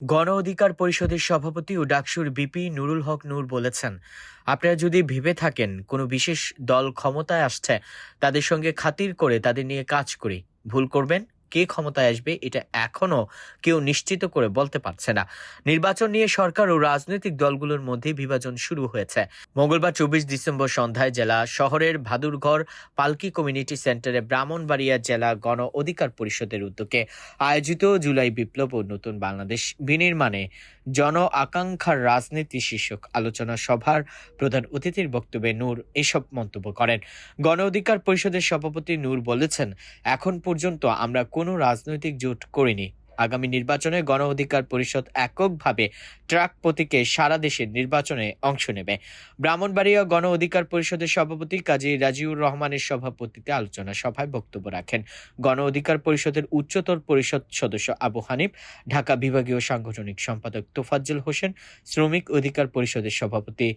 গণ অধিকার পরিষদের সভাপতি ও ডাকসুর বিপি নুরুল হক নূর বলেছেন, আপনারা যদি ভেবে থাকেন কোনো বিশেষ দল ক্ষমতায় আসছে, তাদের সঙ্গে খাতির করে তাদের নিয়ে কাজ করি। ভুল করবেন? কে ক্ষমতায় আসবে এটা এখনও কেউ নিশ্চিত করে বলতে পারছে না। নির্বাচন নিয়ে সরকার ও রাজনৈতিক দলগুলোর মধ্যে বিভাজন শুরু হয়েছে। মঙ্গলবার চব্বিশ ডিসেম্বর সন্ধ্যায় জেলা শহরের ভাদুরঘর পালকি কমিউনিটি সেন্টারে ব্রাহ্মণবাড়িয়া জেলা গণ অধিকার পরিষদের উদ্যোগে আয়োজিত জুলাই বিপ্লব ও নতুন বাংলাদেশ বিনির্মাণে জন আকাঙ্ক্ষার রাজনীতি শীর্ষক আলোচনা সভার প্রধান অতিথির বক্তব্যে নূর এসব মন্তব্য করেন। গণ অধিকার পরিষদের সভাপতি নূর বলেছেন, এখন পর্যন্ত আমরা কোনো রাজনৈতিক জোট করিনি। আগামী নির্বাচনে গণ অধিকার পরিষদ এককভাবে ট্রাক প্রতীকে সারা দেশের নির্বাচনে অংশ নেবে। ব্রাহ্মণবাড়িয়া গণ অধিকার পরিষদের সভাপতি কাজী রাজিউর রহমানের সভাপতিতে আলোচনা সভায় বক্তব্য রাখেন। গণ অধিকার পরিষদের উচ্চতর পরিষদ সদস্য আবু হানিফ, ঢাকা বিভাগীয় সাংগঠনিক সম্পাদক তোফাজ্জল হোসেন, শ্রমিক অধিকার পরিষদের সভাপতি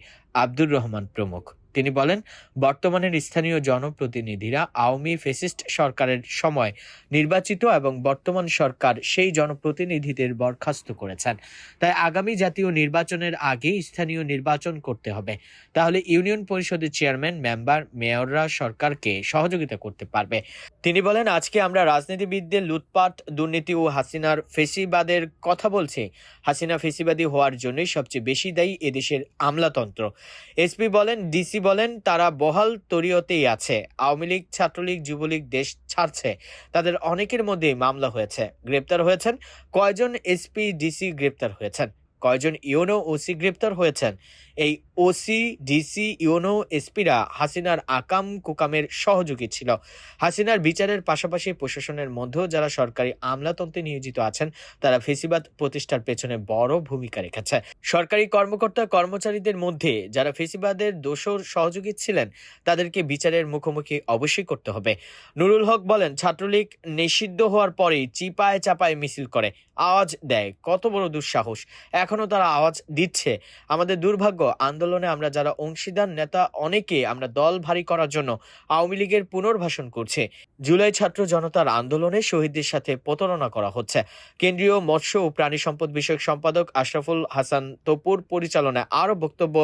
আব্দুর রহমান প্রমুখ। তিনি বলেন বর্তমানের স্থানীয় জনপ্রতিনিধিরা আওয়ামী ফেসিস্ট সরকারের সময় নির্বাচিত এবং বর্তমান সরকার সেই জনপ্রতিনিধিদের বরখাস্ত করেছেন। তাই আগামী জাতীয় নির্বাচনের আগে স্থানীয় নির্বাচন করতে হবে। তাহলে ইউনিয়ন পরিষদের চেয়ারম্যান, মেম্বার, মেয়ররা সরকারকে সহযোগিতা করতে পারবে। তিনি বলেন, আজকে আমরা রাজনীতিবিদদের লুটপাট, দুর্নীতি ও হাসিনার ফেসিবাদের কথা বলছি। হাসিনা ফেসিবাদী হওয়ার জন্যই সবচেয়ে বেশি দায়ী এদেশের আমলাতন্ত্র। এসপি বলেন, ডিসি বলেন, তারা বহাল তরিয়তেই আছে। আওয়ামী লীগ, ছাত্রলীগ, যুবলীগ, দেশ ছাড়ছে। তাদের অনেকের মধ্যেই মামলা হয়েছে। গ্রেপ্তার হয়েছেন কয়জন এসপি, ডিসি গ্রেপ্তার হয়েছেন। কয়জন ইউনো ওসি গ্রেপ্তার হয়েছেন? এই ওসি, ডিসি, ইউনো, এসপিরা হাসিনার আকাম কুকামের সহযোগী ছিল। হাসিনার বিচারের পাশাপাশি প্রশাসনের মধ্যেও যারা সরকারি আমলাতন্ত্রে নিয়োজিত আছেন, তারা ফেসিবাদ প্রতিষ্ঠার পেছনে বড় ভূমিকা রেখেছে। সরকারি কর্মকর্তা, কর্মচারীদের মধ্যে যারা ফেসিবাদের দোষর সহযোগী ছিলেন, তাদেরকে বিচারের মুখোমুখি অবশ্যই করতে হবে। নুরুল হক বলেন, ছাত্রলীগ নিষিদ্ধ হওয়ার পরেই চিপায় চাপায় মিছিল করে। আওয়াজ দেয়, কত বড় দুঃসাহস। এখনও তারা আওয়াজ দিচ্ছে। আমাদের দুর্ভাগ্য, আন্দোলনে আমরা যারা অংশীদার নেতা, অনেকে আমরা দল ভারী করার জন্য আওয়ামী লীগের পুনর্বাসন করছে। জুলাই ছাত্র জনতার আন্দোলনে শহীদদের সাথে প্রতারণা করা হচ্ছে। কেন্দ্রীয় মৎস্য ও প্রাণী সম্পদ বিষয়ক সম্পাদক আশরাফুল হাসান তপুর পরিচালনায় আরও বক্তব্য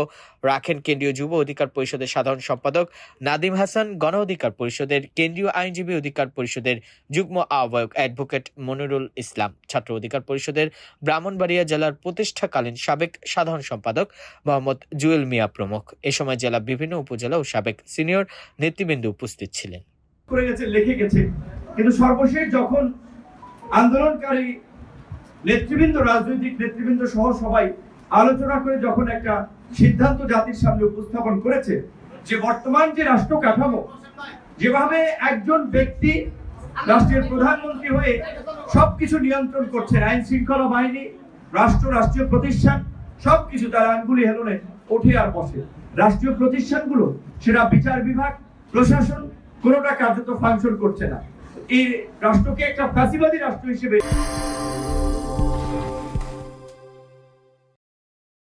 রাখেন কেন্দ্রীয় যুব অধিকার পরিষদের সাধারণ সম্পাদক নাদিম হাসান, গণ অধিকার পরিষদের কেন্দ্রীয় আইনজীবী অধিকার পরিষদের যুগ্ম আহ্বায়ক অ্যাডভোকেট মনিরুল ইসলাম, ছাত্র অধিকার পরিষদের ব্রাহ্মণবাড়িয়া জেলার প্রতিষ্ঠাকালীন সাবেক সাধারণ সম্পাদক মোহাম্মদ জুয়েল মিয়া প্রমুখ। এ সময় জেলা বিভিন্ন উপজেলা ও সাবেক সিনিয়র নেতৃবৃন্দ উপস্থিত ছিলেন। করে গেছে, লিখে গেছে। কিন্তু সর্বশেষ যখন আন্দোলনকারী নেতৃবৃন্দ, রাজনৈতিক নেতৃবৃন্দ সহ সবাই আলোচনা করে যখন একটা সিদ্ধান্ত জাতির সামনে উপস্থাপন করেছে, যে বর্তমান যে রাষ্ট্র কাঠামো, যেভাবে একজন ব্যক্তি রাষ্ট্রের প্রধানমন্ত্রী হয়ে সবকিছু নিয়ন্ত্রণ করছেন আইন শৃঙ্খলা বাহিনী রাষ্ট্র, রাষ্ট্রীয় প্রতিষ্ঠান, সবকিছু তার আঙ্গুলি হেলনে ওঠে আর বসে। রাষ্ট্রীয় প্রতিষ্ঠানগুলো, সেটা বিচার বিভাগ, প্রশাসন, কোনোটা কার্যত ফাংশন করছে না। এই রাষ্ট্রকে একটা ফাঁসিবাদী রাষ্ট্র হিসেবে